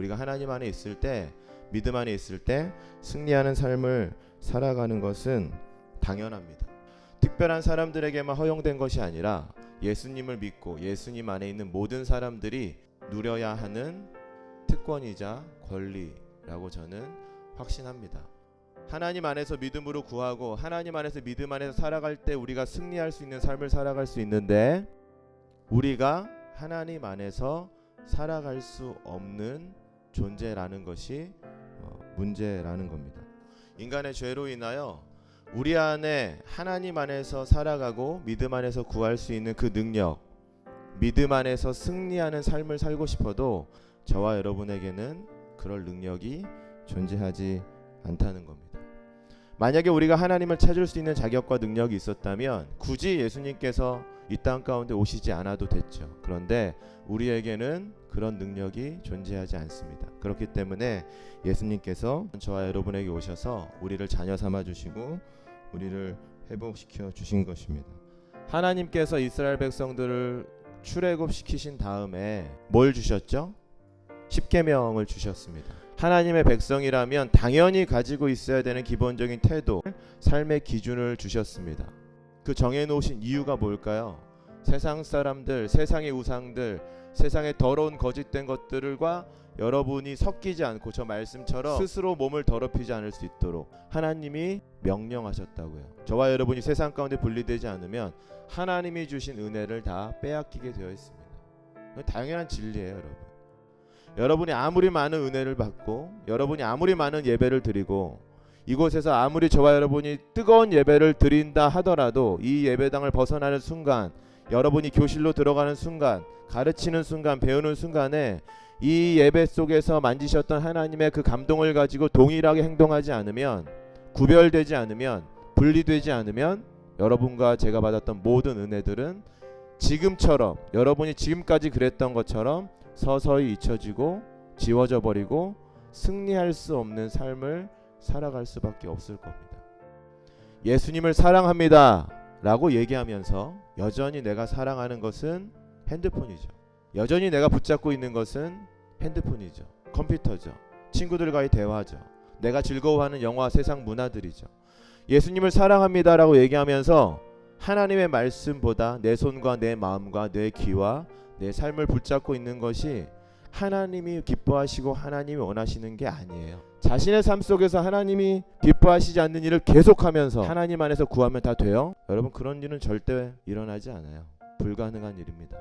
우리가 하나님 안에 있을 때 믿음 안에 있을 때 승리하는 삶을 살아가는 것은 당연합니다. 특별한 사람들에게만 허용된 것이 아니라 예수님을 믿고 예수님 안에 있는 모든 사람들이 누려야 하는 특권이자 권리라고 저는 확신합니다. 하나님 안에서 믿음으로 구하고 하나님 안에서 믿음 안에서 살아갈 때 우리가 승리할 수 있는 삶을 살아갈 수 있는데 우리가 하나님 안에서 살아갈 수 없는 존재라는 것이 어, 문제라는 겁니다. 인간의 죄로 인하여 우리 안에 하나님 안에서 살아가고 믿음 안에서 구할 수 있는 그 능력, 믿음 안에서 승리하는 삶을 살고 싶어도 저와 여러분에게는 그럴 능력이 존재하지 않다는 겁니다. 만약에 우리가 하나님을 찾을 수 있는 자격과 능력이 있었다면 굳이 예수님께서 이 땅 가운데 오시지 않아도 됐죠. 그런데 우리에게는 그런 능력이 존재하지 않습니다. 그렇기 때문에 예수님께서 저와 여러분에게 오셔서 우리를 자녀 삼아 주시고 우리를 회복시켜 주신 것입니다. 하나님께서 이스라엘 백성들을 출애굽 시키신 다음에 뭘 주셨죠? 십계명을 주셨습니다. 하나님의 백성이라면 당연히 가지고 있어야 되는 기본적인 태도, 삶의 기준을 주셨습니다. 그 정해 놓으신 이유가 뭘까요? 세상 사람들, 세상의 우상들, 세상의 더러운 거짓된 것들과 여러분이 섞이지 않고 저 말씀처럼 스스로 몸을 더럽히지 않을 수 있도록 하나님이 명령하셨다고요. 저와 여러분이 세상 가운데 분리되지 않으면 하나님이 주신 은혜를 다 빼앗기게 되어 있습니다. 당연한 진리예요, 여러분. 여러분이 아무리 많은 은혜를 받고 여러분이 아무리 많은 예배를 드리고 이곳에서 아무리 저와 여러분이 뜨거운 예배를 드린다 하더라도 이 예배당을 벗어나는 순간 여러분이 교실로 들어가는 순간 가르치는 순간 배우는 순간에 이 예배 속에서 만지셨던 하나님의 그 감동을 가지고 동일하게 행동하지 않으면 구별되지 않으면 분리되지 않으면 여러분과 제가 받았던 모든 은혜들은 지금처럼 여러분이 지금까지 그랬던 것처럼 서서히 잊혀지고 지워져 버리고 승리할 수 없는 삶을 살아갈 수밖에 없을 겁니다. 예수님을 사랑합니다. 라고 얘기하면서 여전히 내가 사랑하는 것은 핸드폰이죠. 여전히 내가 붙잡고 있는 것은 핸드폰이죠. 컴퓨터죠. 친구들과의 대화죠. 내가 즐거워하는 영화, 세상 문화들이죠. 예수님을 사랑합니다라고 얘기하면서 하나님의 말씀보다 내 손과 내 마음과 내 귀와 내 삶을 붙잡고 있는 것이 하나님이 기뻐하시고 하나님이 원하시는 게 아니에요. 자신의 삶 속에서 하나님이 기뻐하시지 않는 일을 계속하면서 하나님 안에서 구하면 다 돼요? 여러분 그런 일은 절대 일어나지 않아요. 불가능한 일입니다.